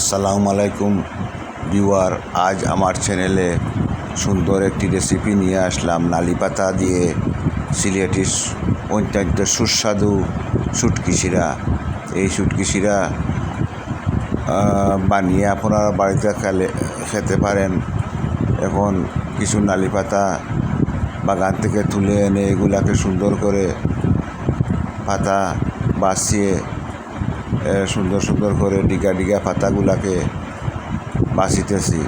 আসসালামু আলাইকুম ভিউয়ার আজ আমার চ্যানেলে সুন্দর একটি রেসিপি নিয়ে আসলাম। নালি পাতা দিয়ে সিলেটি সু- অত্যন্ত সুস্বাদু শুটকি শিরা। এই শুটকি শিরা বানিয়ে আপনারা বাড়িতে খেলে খেতে পারেন। এখন কিছু নালি পাতা বাগান থেকে তুলে এনে এগুলাকে সুন্দর করে পাতা বাছিয়ে এ, সুন্দর সুন্দর করে ডিগা ডিগা পাতাগুলাকে বাছিতেছি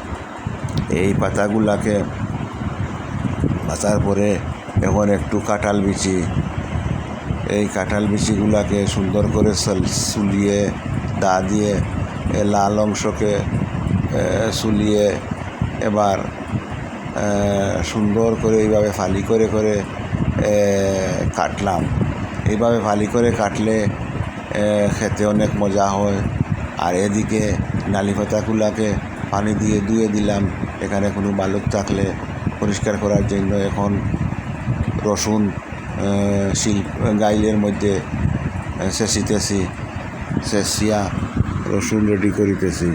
এই পাতাগুলাকে বাছার পরে এখন একটু কাঁঠাল বিচি। এই কাঁঠাল বিচিগুলাকে সুন্দর করে সল- সুলিয়ে, দা দিয়ে লাল অংশকে সুলিয়ে এবার সুন্দর করে এইভাবে ফালি করে করে কাটলাম। এইভাবে ফালি করে কাটলে খেতে অনেক মজা হয়। আর এদিকে নালি পাতাগুলাকে পানি দিয়ে ধুয়ে দিলাম। এখানে কোনো বালক থাকলে পরিষ্কার করার জন্য এখন রসুন শিল, গাইলের মধ্যে শেষিতেছি শেষিয়া রসুন রেডি করিতেছি।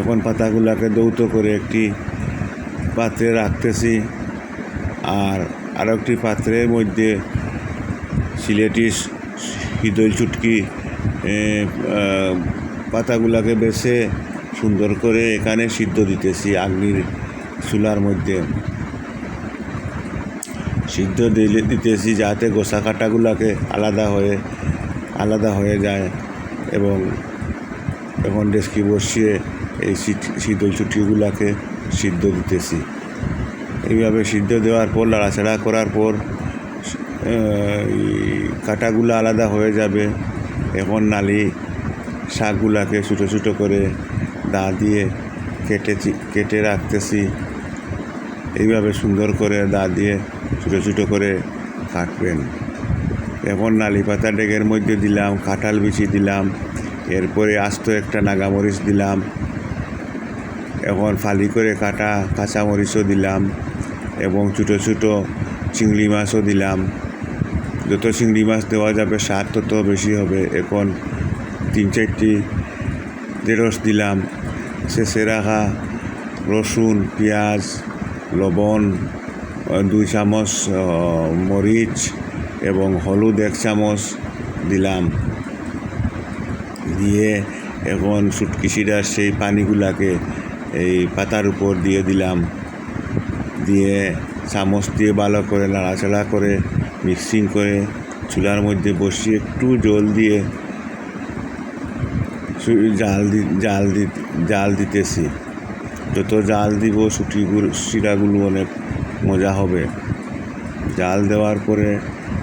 এখন পাতাগুলাকে দৌত করে একটি পাত্রে রাখতেছি। আর আরও একটি পাত্রের মধ্যে হিদল চুটকি পাতাগুলাকে বেছে সুন্দর করে এখানে সিদ্ধ দিতেছি আগ্নির চুলার মধ্যে। সিদ্ধ দিলে, দিতেছি যাতে গোসা কাটাগুলাকে আলাদা হয়ে আলাদা হয়ে যায় এবং এখন ডেস্কি বসিয়ে এই শীত- শীতল চুটকিগুলাকে সিদ্ধ দিতেছি। এইভাবে সিদ্ধ দেওয়ার পর লাড়াচাড়া করার পর কাটাগুলো আলাদা হয়ে যাবে। এখন নালি, শাকগুলাকে ছোটো ছোটো করে দা দিয়ে কেটেছি, কেটে রাখতেছি। এইভাবে সুন্দর করে দা দিয়ে ছোটো ছোটো করে কাটবেন। এখন নালি পাতা ডেগের মধ্যে দিলাম, কাঁঠাল বিচি দিলাম, এরপরে আস্ত একটা নাগামরিচ দিলাম। এখন ফালি করে কাটা কাঁচামরিচও দিলাম এবং ছোটো ছোটো চিংড়ি মাছও দিলাম। যত চিংড়ি মাছ দেওয়া যাবে, স্বাদ তত বেশি হবে। এখন তিন চারটি ঢেঁড়স দিলাম শেষে রাখা রসুন, পেঁয়াজ, লবণ, দুই চামচ মরিচ এবং হলুদ এক চামচ দিলাম। দিয়ে এখন শুটকি শিরার সেই পানিগুলাকে এই পাতার উপর দিয়ে দিলাম। দিয়ে চামচ দিয়ে ভালো করে নাড়াচাড়া করে মিক্সিং করে চুলার মধ্যে বসিয়ে একটু জল দিয়ে জাল দি জাল দি, জাল দিতেছি। যত জাল দিব সুটিগুলো শিরাগুলো অনেক মজা হবে। জাল দেওয়ার পরে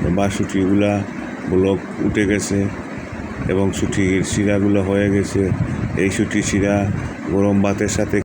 এবার সুটিগুলা ব্লক উঠে গেছে এবং সুটির শিরাগুলো হয়ে গেছে। এই সুটি শিরা গরম ভাতের সাথে